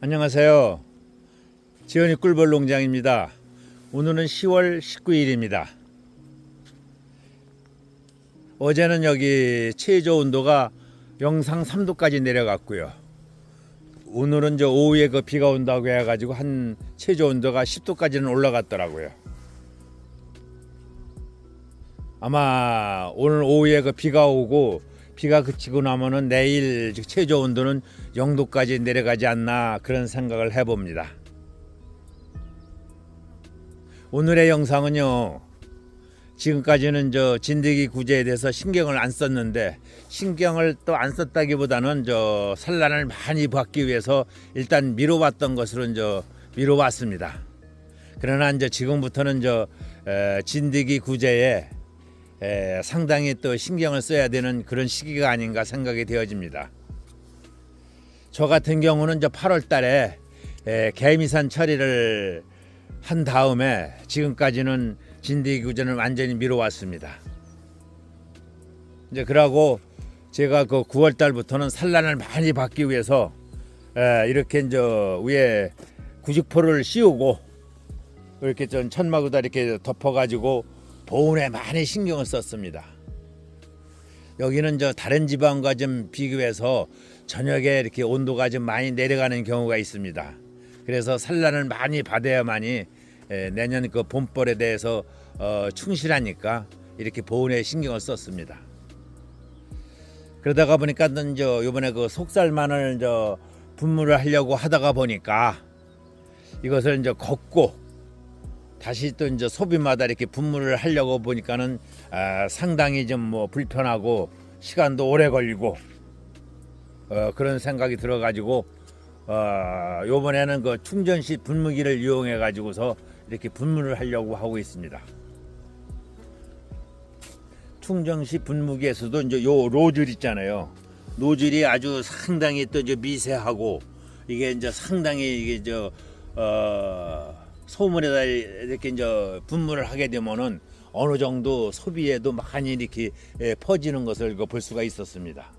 안녕하세요. 지연이 꿀벌 농장입니다. 오늘은 10월 19일입니다. 어제는 여기 최저 온도가 영상 3도까지 내려갔고요. 오늘은 저 오후에 그 비가 온다고 해가지고 한 최저 온도가 10도까지는 올라갔더라고요. 아마 오늘 오후에 그 비가 오고 비가 그치고 나면은 내일 최저 온도는 0도까지 내려가지 않나 그런 생각을 해봅니다. 오늘의 영상은요. 지금까지는 저 진드기 구제에 대해서 신경을 안 썼는데 신경을 또 안 썼다기보다는 저 산란을 많이 받기 위해서 일단 미뤄봤던 것으로 저 미뤄봤습니다. 그러나 이제 지금부터는 저 에, 진드기 구제에 에, 상당히 또 신경을 써야 되는 그런 시기가 아닌가 생각이 되어집니다. 저 같은 경우는 저 8월 달에 에, 개미산 처리를 한 다음에 지금까지는 진드기 구제는 완전히 미뤄왔습니다. 이제 그러고 제가 그 9월 달부터는 산란을 많이 받기 위해서 에, 이렇게 이제 위에 구직포를 씌우고 이렇게 좀 천막으로 이렇게 덮어가지고 보온에 많이 신경을 썼습니다. 여기는 저 다른 지방과 좀 비교해서 저녁에 이렇게 온도가 좀 많이 내려가는 경우가 있습니다. 그래서 산란을 많이 받아야만이 에, 내년 그 봄벌에 대해서 어, 충실하니까 이렇게 보온에 신경을 썼습니다. 그러다가 보니까 저 요번에 그 속살만을 저 분무를 하려고 하다가 보니까 이것을 이제 걷고 다시 또 이제 소비마다 이렇게 분무를 하려고 보니까는 아, 상당히 좀 뭐 불편하고 시간도 오래 걸리고 어, 그런 생각이 들어가지고 어, 요번에는 그 충전시 분무기를 이용해 가지고서 이렇게 분무를 하려고 하고 있습니다. 충전시 분무기에서도 이제 요 로즐 있잖아요. 노즐이 아주 상당히 또 이제 미세하고 이게 이제 상당히 이게 저 어, 소문에다 이렇게 이제 분무를 하게 되면은 어느 정도 소비에도 많이 이렇게 예, 퍼지는 것을 그볼 수가 있었습니다.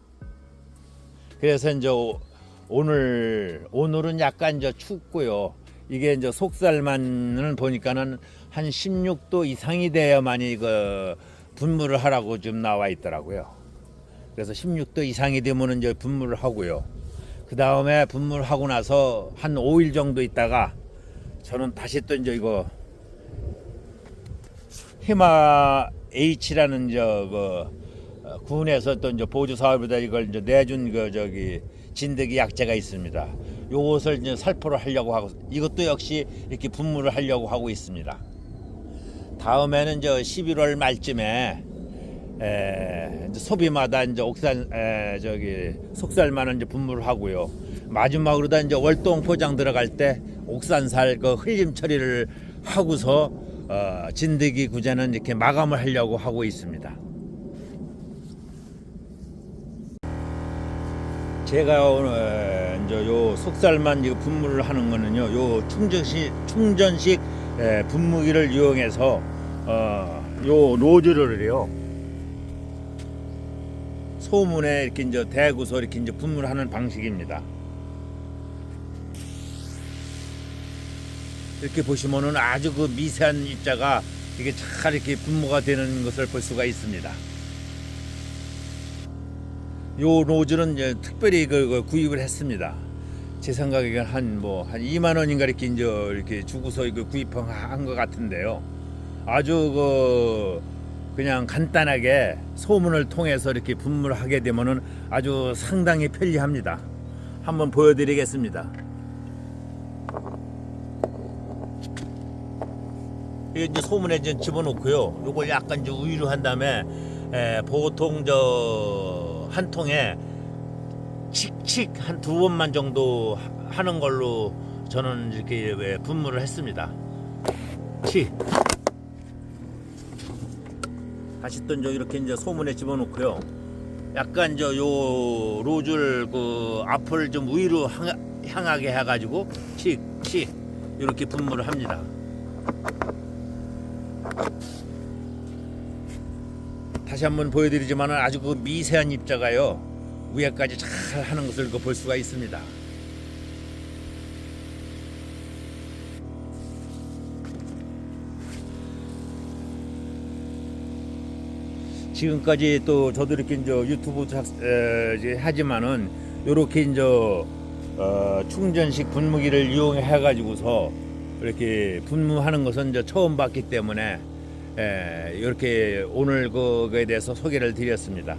그래서 이제 오- 오늘 오늘은 약간 이제 춥고요. 이게 이제 속살만은 보니까는 한 16도 이상이 돼야만이 그 분무를 하라고 좀 나와 있더라고요. 그래서 16도 이상이 되면은 이제 분무를 하고요. 그 다음에 분무를 하고 나서 한 5일 정도 있다가 저는 다시 또 이제 이거 히마 H라는 저그 군에서 또 이제 보조 사업에다 이걸 이제 내준 그 저기 진드기 약재가 있습니다. 요것을 이제 살포를 하려고 하고 이것도 역시 이렇게 분무를 하려고 하고 있습니다. 다음에는 저 11월 말쯤에 에, 이제 소비마다 이제 옥산 에, 저기 속살만은 이제 분무를 하고요. 마지막으로 다 이제 월동 포장 들어갈 때 옥산살 그 흘림 처리를 하고서 어, 진드기 구제는 이렇게 마감을 하려고 하고 있습니다. 제가 오늘 이제 요 속살만 이거 분무를 하는 거는요. 요 충전식 충전식 에, 분무기를 이용해서 어, 요 노즐을요. 소문에 이렇게 이제 대구서 이렇게 이제 분무를 하는 방식입니다. 이렇게 보시면은 아주 그 미세한 입자가 이게 잘 이렇게 분무가 되는 것을 볼 수가 있습니다. 요 노즐은 특별히 그, 그 구입을 했습니다. 제 생각에 한뭐 한 2만 원인가 이렇게 이제 이렇게 주고서 이거 구입한 것 같은데요. 아주 그 그냥 간단하게 소문을 통해서 이렇게 분무를 하게 되면은 아주 상당히 편리합니다. 한번 보여드리겠습니다. 이제 소문에 이제 집어넣고요. 요걸 약간 이제 우유로 한 다음에 에, 보통 저 한 통에 칙칙 한 두 번만 정도 하- 하는 걸로 저는 이렇게 왜 분무를 했습니다. 칙. 다시 또 이렇게 이제 소문에 집어넣고요. 약간 저 요 로즐 그 앞을 좀 위로 향- 향하게 해가지고 칙칙 이렇게 분무를 합니다. 다시 한번 보여드리지만 아주 그 미세한 입자가요 위에까지 잘 하는 것을 그 볼 수가 있습니다. 지금까지 또 저도 이렇게 이제 유튜브 하지만은 이렇게 이제 어, 충전식 분무기를 이용해 가지고서 이렇게 분무하는 것은 이제 처음 봤기 때문에 에, 이렇게 오늘 그거에 대해서 소개를 드렸습니다.